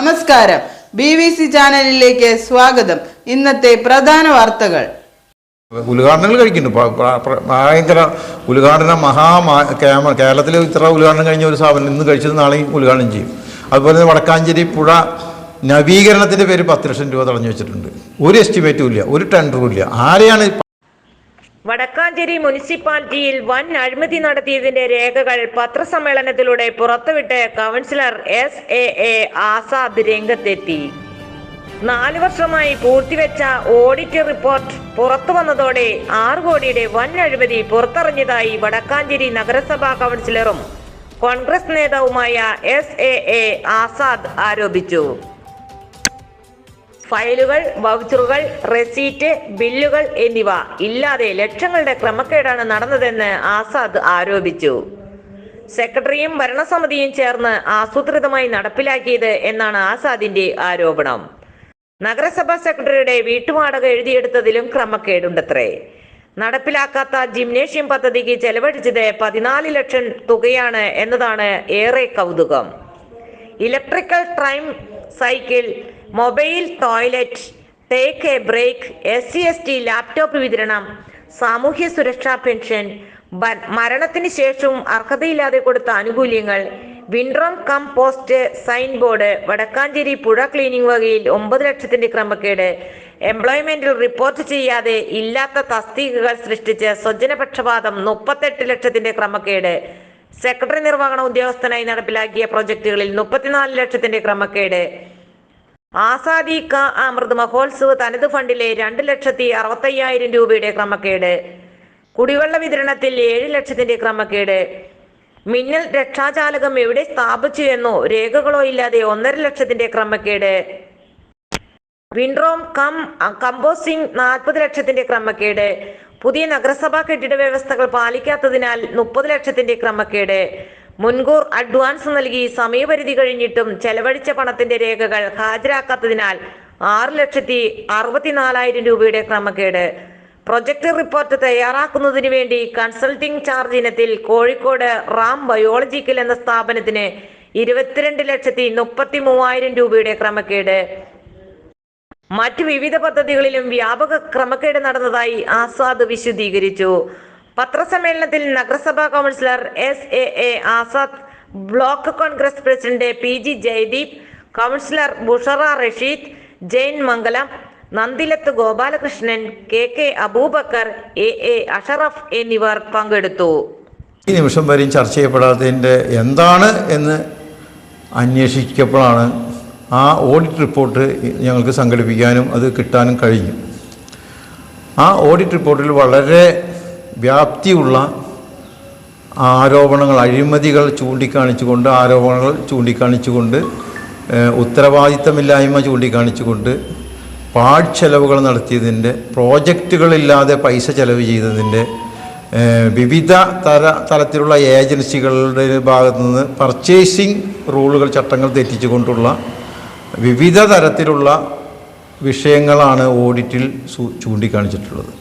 നമസ്കാരം. B V C ചാനലിലേക്ക് സ്വാഗതം. ഇന്നത്തെ പ്രധാന വാർത്തകൾ. ഉദ്ഘാടനങ്ങൾ പ്ര- ഭയങ്കര ഉദ്ഘാടന മഹാ കേരളത്തിൽ ഇത്ര ഉദ്ഘാടനം കഴിഞ്ഞ ഒരു സ്ഥാപനം ഇന്ന് കഴിച്ചത് നാളെയും ഉദ്ഘാടനം ചെയ്യും. അതുപോലെ തന്നെ വടക്കാഞ്ചേരി പുഴ നവീകരണത്തിന്റെ പേര് പത്ത് ലക്ഷം രൂപ തടഞ്ഞു വെച്ചിട്ടുണ്ട്. ഒരു എസ്റ്റിമേറ്റും ഇല്ല. ഒരു ടെൻഡറും ഇല്ല. ആരെയാണ് വടക്കാഞ്ചേരി മുനിസിപ്പാലിറ്റിയിൽ വൻ അഴിമതി നടത്തിയതിന്റെ രേഖകൾ പത്രസമ്മേളനത്തിലൂടെ പുറത്തുവിട്ട് councillor S A A Azad രംഗത്തെത്തി. നാലു വർഷമായി പൂർത്തിവെച്ച ഓഡിറ്റ് റിപ്പോർട്ട് പുറത്തു വന്നതോടെ ആറ് കോടിയുടെ വൻ അഴിമതി പുറത്തറിഞ്ഞതായി വടക്കാഞ്ചേരി നഗരസഭാ കൗൺസിലറും കോൺഗ്രസ് നേതാവുമായ എസ് എ എ ആസാദ് ആരോപിച്ചു. ഫയലുകൾ വൗച്ചറുകൾ റെസീറ്റ് ബില്ലുകൾ എന്നിവ ഇല്ലാതെ ലക്ഷങ്ങളുടെ ക്രമക്കേടാണ് നടന്നതെന്ന് ആസാദ് ആരോപിച്ചു. സെക്രട്ടറിയും ഭരണസമിതിയും ചേർന്ന് ആസൂത്രിതമായി നടപ്പിലാക്കിയത് എന്നാണ് ആസാദിന്റെ ആരോപണം. നഗരസഭാ സെക്രട്ടറിയുടെ വീട്ടുവാടക എഴുതിയെടുത്തതിലും ക്രമക്കേടുണ്ടത്രേ. നടപ്പിലാക്കാത്ത ജിംനേഷ്യം പദ്ധതിക്ക് ചെലവഴിച്ചത് പതിനാല് ലക്ഷം തുകയാണ് എന്നതാണ് ഏറെ കൗതുകം. Electrical ട്രൈം cycle mobile toilet take a break S C S T laptop വിതരണം സാമൂഹ്യ സുരക്ഷാ പെൻഷൻ മരണത്തിന് ശേഷവും അർഹതയില്ലാതെ കൊടുത്ത ആനുകൂല്യങ്ങൾ വിൻഡ്രോം cum post sign board Vadakkanchery പുഴ ക്ലീനിംഗ് വകയിൽ ഒമ്പത് ലക്ഷത്തിന്റെ ക്രമക്കേട് എംപ്ലോയ്മെന്റിൽ റിപ്പോർട്ട് ചെയ്യാതെ ഇല്ലാത്ത തസ്തികകൾ സൃഷ്ടിച്ച് സ്വജനപക്ഷപാതം മുപ്പത്തെട്ട് ലക്ഷത്തിന്റെ ക്രമക്കേട് സെക്രട്ടറി നിർവഹണ ഉദ്യോഗസ്ഥനായി നടപ്പിലാക്കിയ പ്രൊജക്ടുകളിൽ മുപ്പത്തിനാല് ലക്ഷത്തിന്റെ ക്രമക്കേട് ആസാദി ക അമൃത് മഹോത്സവ് തനത് ഫണ്ടിലെ രണ്ട് ലക്ഷത്തി അറുപത്തയ്യായിരം രൂപയുടെ ക്രമക്കേട്. കുടിവെള്ള വിതരണത്തിൽ ഏഴ് ലക്ഷത്തിന്റെ ക്രമക്കേട്. മിന്നൽ രക്ഷാചാലകം എവിടെ സ്ഥാപിച്ചു എന്നോ രേഖകളോ ഇല്ലാതെ ഒന്നര ലക്ഷത്തിന്റെ ക്രമക്കേട്. വിൻഡ്രോം കം കമ്പോസിംഗ് നാൽപ്പത് ലക്ഷത്തിന്റെ ക്രമക്കേട്. പുതിയ നഗരസഭാ കെട്ടിട വ്യവസ്ഥകൾ പാലിക്കാത്തതിനാൽ മുപ്പത് ലക്ഷത്തിന്റെ ക്രമക്കേട്. മുൻകൂർ അഡ്വാൻസ് നൽകി സമയപരിധി കഴിഞ്ഞിട്ടും ചെലവഴിച്ച പണത്തിന്റെ രേഖകൾ ഹാജരാക്കാത്തതിനാൽ ആറ് ലക്ഷത്തി അറുപത്തിനാലായിരം രൂപയുടെ ക്രമക്കേട്. പ്രൊജക്ട് റിപ്പോർട്ട് തയ്യാറാക്കുന്നതിന് വേണ്ടി കൺസൾട്ടിംഗ് ചാർജ് ഇനത്തിൽ കോഴിക്കോട് റാം ബയോളജിക്കൽ എന്ന സ്ഥാപനത്തിന് ഇരുപത്തിരണ്ട് ലക്ഷത്തി മുപ്പത്തി മൂവായിരം രൂപയുടെ ക്രമക്കേട്. മറ്റ് വിവിധ പദ്ധതികളിലും വ്യാപക ക്രമക്കേട് നടന്നതായി ആസാദ് വിശദീകരിച്ചു. പത്രസമ്മേളനത്തിൽ നഗരസഭാ councillor S A A Azad block Congress president P G Jayadeep councillor Bushara Rasheed Jain Mangalam Nandilath Gopalakrishnan K K Abubakar A A Ashraf എന്നിവർ പങ്കെടുത്തു. ഈ നിമിഷം വരെയും ചർച്ച ചെയ്യപ്പെടാത്തതിന്റെ എന്താണ് എന്ന് അന്വേഷിക്കപ്പോഴാണ് ആ ഓഡിറ്റ് റിപ്പോർട്ട് ഞങ്ങൾക്ക് സംഘടിപ്പിക്കാനും അത് കിട്ടാനും കഴിഞ്ഞു. ആ ഓഡിറ്റ് റിപ്പോർട്ടിൽ വളരെ വ്യാപ്തിയുള്ള ആരോപണങ്ങൾ അഴിമതികൾ ചൂണ്ടിക്കാണിച്ചുകൊണ്ട് ആരോപണങ്ങൾ ചൂണ്ടിക്കാണിച്ചുകൊണ്ട് ഉത്തരവാദിത്തമില്ലായ്മ ചൂണ്ടിക്കാണിച്ചുകൊണ്ട് പാഴ്ചെലവുകൾ നടത്തിയതിന്റെ പ്രോജക്റ്റുകളില്ലാതെ പൈസ ചെലവ് ചെയ്തതിന്റെ വിവിധ തര തലത്തിലുള്ള ഏജൻസികളുടെ ഭാഗത്തു നിന്ന് പർച്ചേസിങ് റൂളുകൾ ചട്ടങ്ങൾ തെറ്റിച്ചുകൊണ്ടുള്ള വിവിധ തരത്തിലുള്ള വിഷയങ്ങളാണ് ഓഡിറ്റിൽ ചൂണ്ടിക്കാണിച്ചിട്ടുള്ളത്.